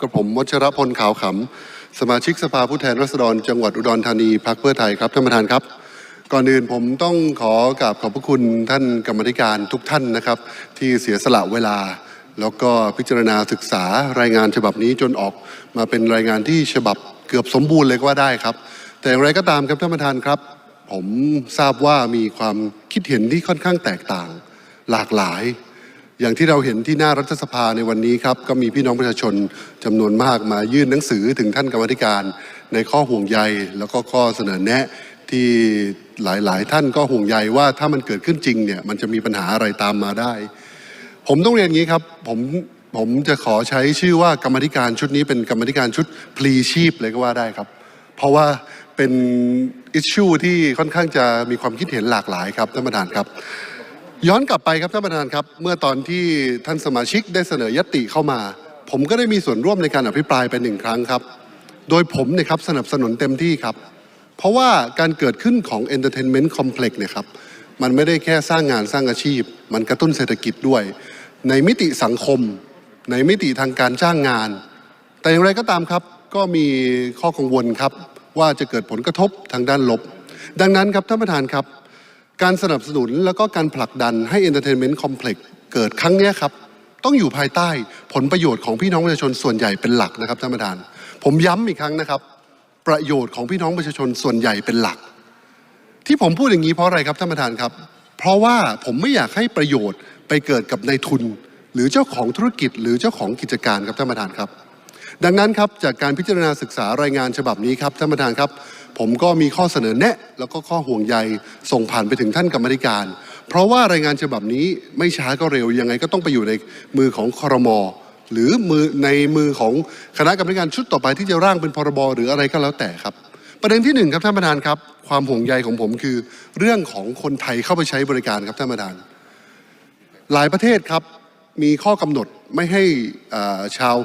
กับผมวัชรพลขาวขำสมาชิกสภาผู้แทนราษฎร จังหวัดอุดรธานีพรรคเพื่อไทยครับท่านประธานครับ ก่อนอื่นผมต้องขอกราบขอบพระคุณท่านกรรมธิการทุกท่านนะครับ ที่เสียสละเวลา แล้วก็พิจารณาศึกษารายงานฉบับนี้จนออกมาเป็นรายงานที่ฉบับเกือบสมบูรณ์เลยก็ว่าได้ครับ แต่อย่างไรก็ตามครับท่านประธานครับ ผมทราบว่ามีความคิดเห็นที่ค่อนข้างแตกต่าง หลากหลาย อย่างที่เราเห็นที่หน้ารัฐสภาในวันนี้ครับก็มีพี่น้องประชาชนจำนวนมากมายื่นหนังสือถึงท่านกรรมธิการ ในข้อห่วงใยแล้วก็ข้อเสนอแนะที่หลายๆ ท่านก็ห่วงใยว่าถ้ามันเกิดขึ้นจริงเนี่ยมันจะมีปัญหาอะไรตามมาได้ ผมต้องเรียนอย่างนี้ครับผมผมจะขอใช้ชื่อว่ากรรมธิการชุดนี้เป็นกรรมธิการชุดพลีชีพเลยก็ว่าได้ครับ เพราะว่าเป็นอิชชูที่ค่อนข้างจะมีความคิดเห็นหลากหลายครับท่านประธานครับ ย้อนกลับไปครับท่านประธานครับ เมื่อตอนที่ท่านสมาชิกได้เสนอยติเข้ามา ผมก็ได้มีส่วนร่วมในการอภิปรายไปหนึ่งครั้งครับ โดยผมเนี่ยครับสนับสนุนเต็มที่ครับ เพราะว่าการเกิดขึ้นของ Entertainment Complex เนี่ยครับมันไม่ได้แค่สร้างงานสร้างอาชีพ มันกระตุ้นเศรษฐกิจด้วย ในมิติสังคม ในมิติทางการจ้างงาน แต่อย่างไรก็ตามครับ ก็มีข้อกังวลครับว่าจะเกิดผลกระทบทางด้านลบ ดังนั้นครับท่านประธานครับ การสนับสนุนแล้วก็การผลักดันให้ Entertainment Complex เกิดครั้งนี้ครับ ต้องอยู่ภายใต้ผลประโยชน์ของพี่น้องประชาชนส่วนใหญ่เป็นหลักนะครับท่านประธาน ผมย้ำอีกครั้งนะครับ ประโยชน์ของพี่น้องประชาชนส่วนใหญ่เป็นหลัก ที่ผมพูดอย่างนี้เพราะอะไรครับท่านประธานครับ เพราะว่าผมไม่อยากให้ประโยชน์ไปเกิดกับนายทุน หรือเจ้าของธุรกิจ หรือเจ้าของกิจการครับท่านประธานครับ ดังนั้นครับจากการพิจารณาศึกษารายงานฉบับนี้ครับท่านประธานครับ ผมก็มีข้อเสนอแนะ แล้วก็ข้อห่วงใยส่งผ่านไปถึงท่านกรรมธิการ เพราะว่ารายงานฉบับนี้ไม่ช้าก็เร็วยังไงก็ต้องไปอยู่ในมือของครมหรือมือในมือของคณะกรรมการชุดต่อไปที่จะร่างเป็นพรบหรืออะไรก็แล้วแต่ครับ ประเด็นที่หนึ่งครับท่านประธานครับ ความห่วงใยของผมคือ เรื่องของคนไทยเข้าไปใช้บริการครับท่านประธาน หลายประเทศครับมีข้อกำหนดไม่ให้ชาว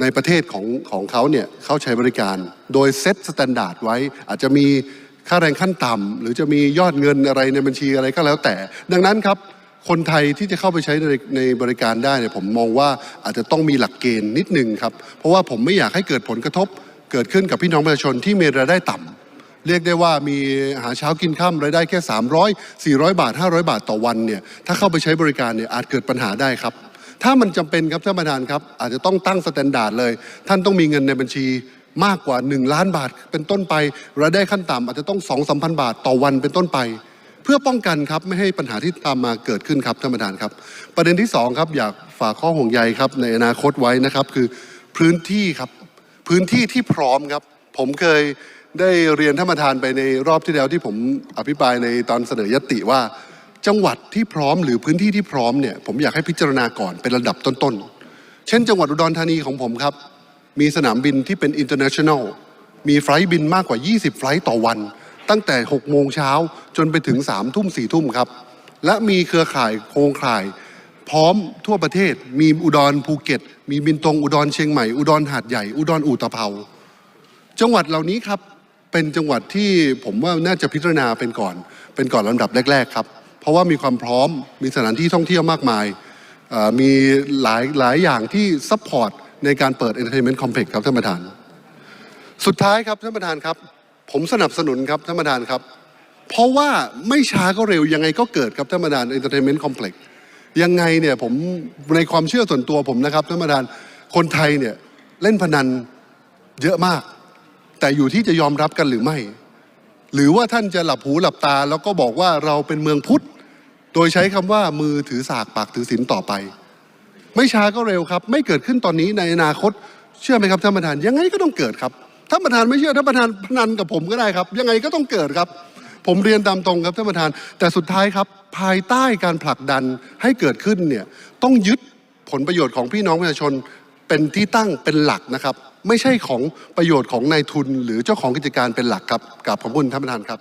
ในประเทศของของเขาเนี่ยเขาใช้บริการ โดยเซตสแตนดาร์ดไว้ อาจจะมีค่าแรงขั้นต่ำหรือจะมียอดเงินอะไรในบัญชีอะไรก็แล้วแต่ ดังนั้นครับคนไทยที่จะเข้าไปใช้ในในบริการได้เนี่ยผมมองว่าอาจจะต้องมีหลักเกณฑ์นิดนึงครับ เพราะว่าผมไม่อยากให้เกิดผลกระทบ เกิดขึ้นกับพี่น้องประชาชนที่มีรายได้ต่ำเรียกได้ว่ามีหาเช้ากินข้ามรายได้แค่ 300 400 บาท 500 บาทต่อวันเนี่ยถ้าเข้าไปใช้บริการเนี่ยอาจเกิดปัญหาได้ครับ ถ้ามันจำเป็นครับท่านประธานครับ อาจจะต้องตั้งสแตนดาร์ดเลย ท่านต้องมีเงินในบัญชีมากกว่า 1 ล้านบาท เป็นต้นไปรายได้ขั้นต่ำอาจจะต้อง2 3 0 0 0 บาทต่อวันเป็นต้นไป เพื่อป้องกันครับไม่ให้ปัญหาที่ตามมาเกิดขึ้นครับท่านประธานครับ ประเด็นที่สองครับอยากฝากข้อห่วงใยครับในอนาคตไว้นะครับคือพื้นที่ครับพื้นที่ที่พร้อมครับ ผมเคยได้เรียนท่านประธานไปในรอบที่แล้วที่ผมอภิปรายในตอนเสนอยติว่า จังหวัดที่พร้อมหรือพื้นที่ที่พร้อมเนี่ยผมอยากให้พิจารณาก่อนเป็นระดับต้นๆ เช่น จังหวัดอุดรธานีของผมครับ มีสนามบินที่เป็น international มีไฟล์บินมากกว่า 20 ไฟล์ต่อวัน ตั้งแต่ 6 โมงเช้าจนไปถึง 3 ทุ่ม 4 ทุ่มครับ และมีเครือข่ายโครงข่าย พร้อมทั่วประเทศ มีอุดรภูเก็ต มีบินตรงอุดรเชียงใหม่ อุดรหาดใหญ่ อุดรอู่ตะเภาจังหวัดเหล่านี้ครับเป็นจังหวัดที่ผมว่าน่าจะพิจารณาเป็นก่อน เป็นก่อนลำดับแรก ๆ ครับ ราะว่ามีความพร้อมมีสถานที่ท่องเที่ยวมากมาย มีหลายหลายอย่างที่ซัพพอร์ตในการเปิด Entertainment Complex ครับท่านประธาน สุดท้ายครับท่านประธานครับ ผมสนับสนุนครับท่านประธานครับ เพราะว่าไม่ช้าก็เร็วยังไงก็เกิดครับท่านประธาน Entertainment Complex ยังไงเนี่ยผมในความเชื่อส่วนตัวผมนะครับท่านประธานคนไทยเนี่ยเล่นพนันเยอะมาก แต่อยู่ที่จะยอมรับกันหรือไม่ หรือว่าท่านจะหลับหูหลับตา แล้วก็บอกว่าเราเป็นเมืองพุทธ โดยใช้คำว่ามือถือสากปากถือศีลต่อไป ไม่ช้าก็เร็วครับ ไม่เกิดขึ้นตอนนี้ในอนาคต เชื่อไหมครับท่านประธานยังไงก็ต้องเกิดครับท่านประธานไม่เชื่อท่านประธานพนันกับผมก็ได้ครับ ยังไงก็ต้องเกิดครับ ผมเรียนตามตรงครับท่านประธาน แต่สุดท้ายครับ ภายใต้การผลักดันให้เกิดขึ้นเนี่ยต้องยึดผลประโยชน์ของพี่น้องประชาชนเป็นที่ตั้งเป็นหลักนะครับ ไม่ใช่ของประโยชน์ของนายทุน หรือเจ้าของกิจการเป็นหลักครับกราบขอบคุณท่านประธานครับ